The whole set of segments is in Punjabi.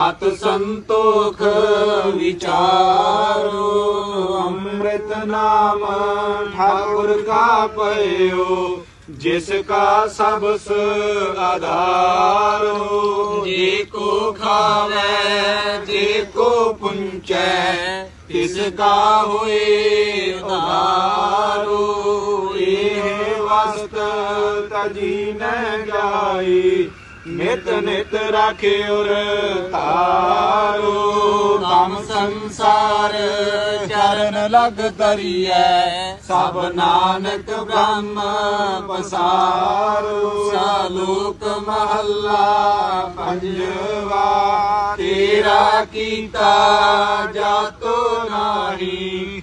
ਅਤ ਸੰਤੋਖ ਵਿਚਾਰੋ, ਅੰਮ੍ਰਿਤ ਨਾਮ ਠਾਕੁਰ ਕਾ ਪਇਓ, ਜਿਸ ਕਾ ਸਬਸ ਆਧਾਰੋ। ਜੇ ਕੋ ਖਾਵੇ, ਜੇ ਕੋ ਪੁੰਚੈ, ਤਿਸ ਕਾ ਹੋਏ ਉਧਾਰੋ। ਇਹ ਵਸਤ ਤਜੀ ਨ ਜਾਈ ਨਿਤ ਨਿਤ ਰਾਖਿਉਰ ਤਾਰੋ ਤਮ ਸੰਸਾਰ ਚਰਨ ਲਗ ਤਰੀਐ ਸਭ ਨਾਨਕ ਬ੍ਰਹਮ ਪਸਾਰੋ। ਸਾਲੂਕ ਮਹੱਲਾ ਪੰਜਵਾ, ਤੇਰਾ ਕੀਤਾ ਜਾਤੋ ਨਾਹੀ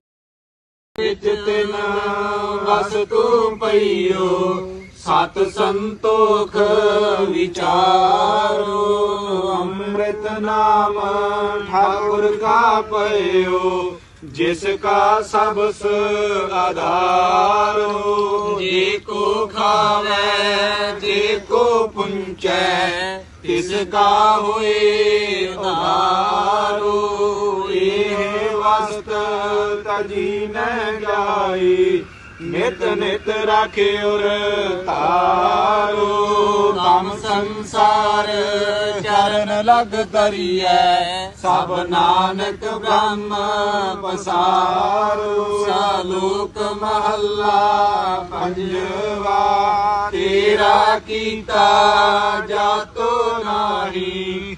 ਵਿੱਚ ਤਿਨ ਵਸ ਤੂੰ ਪਈਓ, ਸਤ ਸੰਤੋਖ ਵਿਚਾਰੋ। ਅੰਮ੍ਰਿਤ ਨਾਮ ਠਾਕੁਰ ਕਾ ਪਇਓ, ਜਿਸ ਕਾ ਸਬਸ ਆਧਾਰੋ। ਜੇ ਕੋ ਖਾਵੇ, ਜੇ ਕੋ ਪੁੰਚੈ, ਤਿਸ ਕਾ ਹੋਏ ਉਧਾਰੋ। ਇਹ ਵਸਤ ਤਜੀ ਨ ਜਾਈ। ਨਿਤ ਨਿਤ ਰਾਖਿਉਰ ਤਾਰੋ ਤਮ ਸੰਸਾਰ ਚਰਨ ਲਗ ਤਰੀਐ ਸਭ ਨਾਨਕ ਬ੍ਰਹਮ ਪਸਾਰੋ। ਸਾਲੂਕ ਮਹੱਲਾ ਪੰਜਵਾ। ਤੇਰਾ ਕੀਤਾ ਜਾਤੋ ਨਾਹੀ।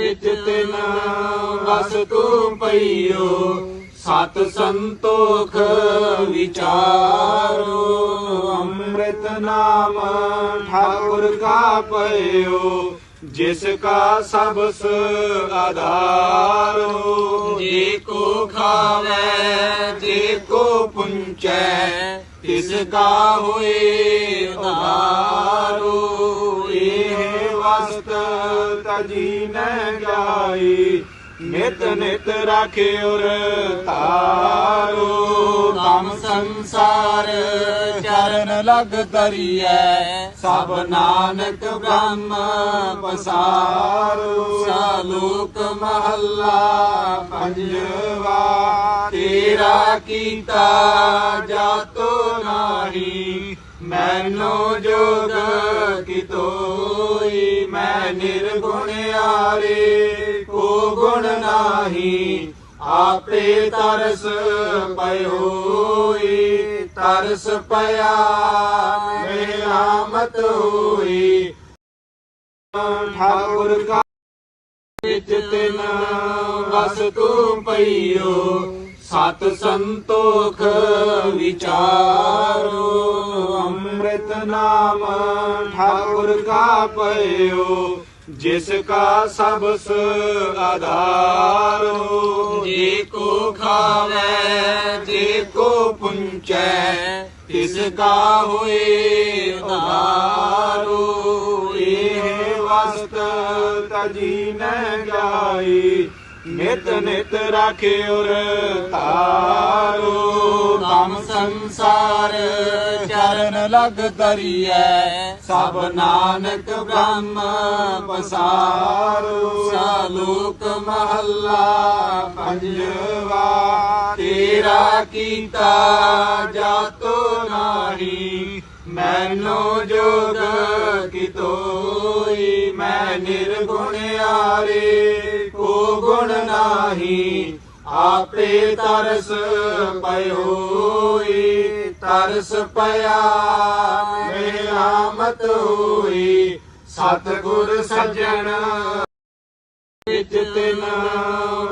ਵਿੱਚ ਤਿਨ ਵਸ ਤੂੰ ਪਈਓ ਸਤ ਸੰਤੋਖ ਵਿਚਾਰੋ ਅੰਮ੍ਰਿਤ ਨਾਮ ਠਾਕੁਰ ਕਾ ਪਇਓ ਜਿਸ ਕਾ ਸਬਸ ਆਧਾਰੋ ਜੇ ਕੋ ਖਾਵੇ ਜੇ ਕੋ ਪੁੰਚੈ ਤਿਸ ਕਾ ਹੋਏ ਉਧਾਰੋ ਇਹ ਵਸਤ ਤਜੀ ਨ ਜਾਈ, ਨਿਤ ਨਿਤ ਰਾਖਿਉਰ ਤਾਰੋ ਤਮ ਸੰਸਾਰ ਚਰਨ ਲਗ ਤਰੀਐ ਸਭ ਨਾਨਕ ਬ੍ਰਹਮ ਪਸਾਰੋ। ਸਾਲੂਕ ਮਹੱਲਾ ਪੰਜਵਾ, ਤੇਰਾ ਕੀਤਾ ਜਾਤੋ ਨਾਹੀ ਮੈਨੂੰ ਜੋਗ ਕਿਤੋਈ ਮੈਂ ਨਿਰਗੁਣ ਆਰੇ, ਕੋ ਗੁਣ ਨਾਹੀ, ਆਪੇ ਤਰਸ ਪਇਓਈ ਤਰਸ ਪਿਆ ਮੇਰਾਮਤ ਹੋਈ। ਠਾਕੁਰ ਕਾ ਵਿੱਚ ਤਿਨ ਵਸ ਤੂੰ ਪਈਓ ਸਤ ਸੰਤੋਖ ਵਿਚਾਰੋ, ਅੰਮ੍ਰਿਤ ਨਾਮ ਠਾਕੁਰ ਕਾ ਪਇਓ ਜਿਸ ਕਾ ਸਬਸ ਆਧਾਰੋ। ਜੇ ਕੋ ਖਾਵੇ, ਜੇ ਕੋ ਪੁੰਚੈ, ਤਿਸ ਕਾ ਹੋਏ ਉਧਾਰੋ। ਇਹ ਵਸਤ ਤਜੀ ਨ ਜਾਈ ਨਿਤ ਨਿਤ ਰਾਖਿਉਰ ਤਾਰੋ ਤਮ ਸੰਸਾਰ ਚਰਨ ਲਗ ਤਰੀਐ ਸਭ ਨਾਨਕ ਬ੍ਰਹਮ ਪਸਾਰੋ, ਸਾਲੂਕ ਮਹੱਲਾ ਪੰਜਵਾ, ਤੇਰਾ ਕੀਤਾ ਜਾਤੋ ਨਾਹੀ, ਮੈਨੋ ਜੋਗ ਕਿਤੋਈ, ਮੈਂ ਨਿਰਗੁਣ ਆਰੇ। ਗੁਣ ਨਾਹੀ, ਆਪੇ ਤਰਸ ਪਇਓਈ ਤਰਸ ਪਿਆ ਮਿਲਾਮਤ ਹੋਈ, ਸਤਿਗੁਰ ਸੱਜਣ। ਵਿੱਚ ਤਿਨ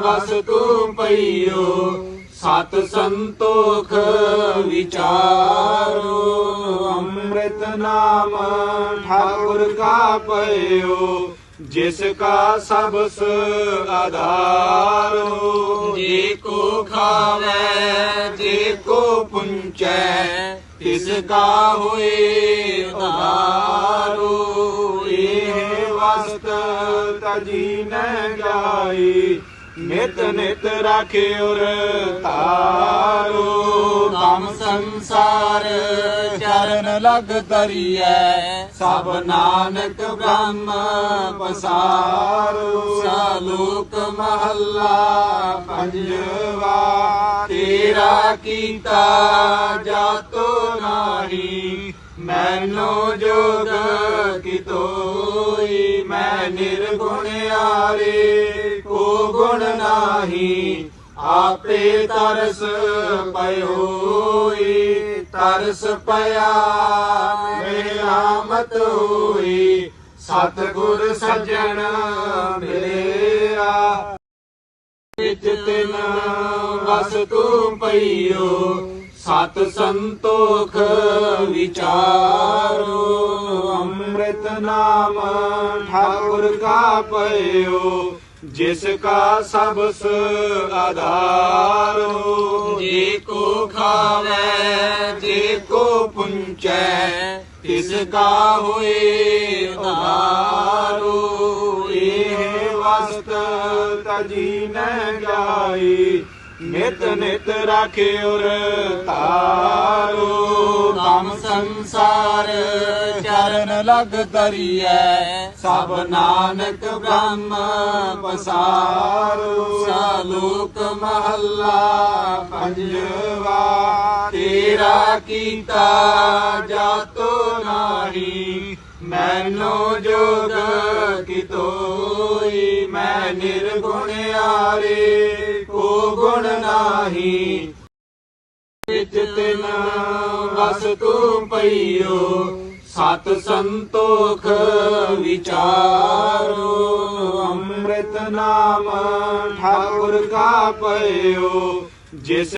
ਵਸਤੂ ਪਈਓ, ਸਤ ਸੰਤੋਖ ਵਿਚਾਰੋ। ਅੰਮ੍ਰਿਤ ਨਾਮ ਠਾਕੁਰ ਕਾ ਪਈਓ ਜਿਸ ਕਾ ਸਬਸ ਆਧਾਰੋ ਜੇ ਕੋ ਖਾਵੇ ਜੇ ਕੋ ਪੁੰਚੈ, ਤਿਸ ਕਾ ਹੋਏ ਉਧਾਰੋ ਇਹ ਵਸਤ ਤਜੀ ਨ ਜਾਈ ਨਿਤ ਨਿਤ ਰਾਖਿਉਰ ਤਾਰੋ ਤਮ ਸੰਸਾਰ ਚਰਨ ਲਗ ਤਰੀਐ ਸਭ ਨਾਨਕ ਬ੍ਰਹਮ ਪਸਾਰੋ। ਸਾਲੋਕ ਮਹੱਲਾ ਪੰਜਵਾ, ਤੇਰਾ ਕੀਤਾ ਜਾਤੋ ਨਾਹੀ, ਮੈਨੋ ਜੋਗ ਕਿਤੋਈ ਮੈਂ ਨਿਰਗੁਣ ਆਰੇ ਕੋ ਗੁਣ ਨਾਹੀ, ਆਪੇ ਤਰਸ ਪਇਓਈ ਤਰਸ ਪਿਆ ਮੇਰਾ ਮਤ ਹੋਈ, ਸਤਿਗੁਰ ਸੱਜਣ ਮੇਰਾ ਵਿੱਚ ਤਿਨ ਵਸਤੂ ਪਈਓ ਸਤ ਸੰਤੋਖ ਵਿਚਾਰੋ, ਅੰਮ੍ਰਿਤ ਨਾਮ ਠਾਕੁਰ ਕਾ ਪਈਓ ਜਿਸ ਕਾ ਸਬਸ ਆਧਾਰੋ। ਜੇ ਕੋ ਖਾਵੇ, ਜੇ ਕੋ ਪੁੰਚੈ, ਤਿਸ ਕਾ ਹੋਏ ਉਧਾਰੋ। ਇਹ ਵਸਤ ਤਜੀ ਨ ਜਾਈ ਨਿਤ ਨਿਤ ਰਾਖਿਉਰ ਤਾਰੋ ਤਮ ਸੰਸਾਰ ਚਰਨ ਲਗ ਤਰੀਐ ਸਭ ਨਾਨਕ ਬ੍ਰਹਮ ਪਸਾਰੋ। ਸਾਲੋਕ ਮਹੱਲਾ ਪੰਜਵਾ, ਤੇਰਾ ਕੀਤਾ ਜਾਤੋ ਨਾਹੀ, ਮੈਨੋ ਜੋਗ ਕਿਤੋਈ ਮੈਂ ਨਿਰਗੁਣ ਆਰੇ ਕੋ ਗੁਣ ਨਾਹੀ। ਵਿੱਚ ਤਿਨ ਵਸਤੂ ਪਈਓ, ਸਤ ਸੰਤੋਖ ਵਿਚਾਰੋ। ਅੰਮ੍ਰਿਤ ਨਾਮ ਠਾਕੁਰ ਕਾ ਪਈਓ ਜਿਸ